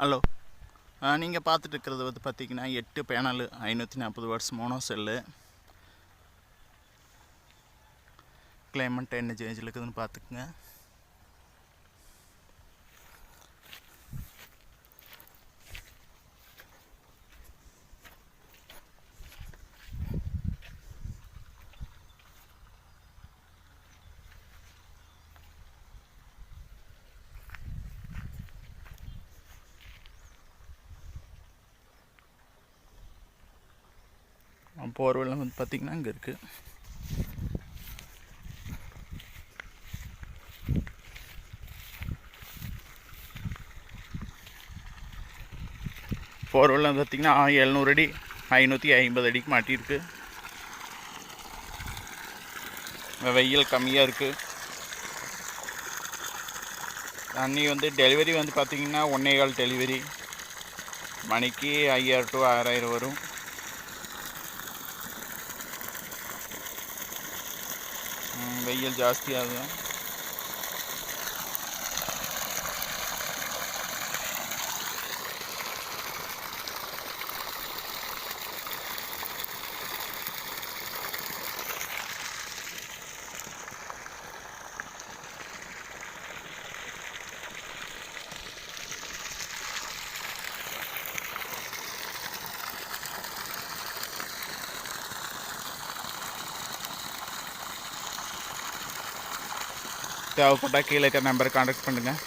Hello. நீங்கள் பார்த்துட்டு இருக்கிறது வந்து பார்த்தீங்கன்னா எட்டு பேனல் ஐநூற்றி நாற்பது வாட்ஸ் மோனோ செல்லு கிளைமேட் என்ன சேஞ்சில் இருக்குதுன்னு பார்த்துக்குங்க போர்வெல்லாம் வந்து பார்த்திங்கன்னா இங்கே இருக்குது போர்வெல்லாம் பார்த்திங்கன்னா எழுநூறு அடி ஐநூற்றி ஐம்பது அடிக்கு மாட்டியிருக்கு வெயில் கம்மியாக இருக்குது தண்ணி வந்து டெலிவரி வந்து பார்த்திங்கன்னா ஒன்றே கால் டெலிவரி. மணிக்கு ஐயாயிரம் டு ஆறாயிரம் வரும். வெயில் ஜாஸ்தியாகும் தேவைப்பட்டால் கீழே இருக்க நம்பரை கான்டாக்ட் பண்ணுங்கள்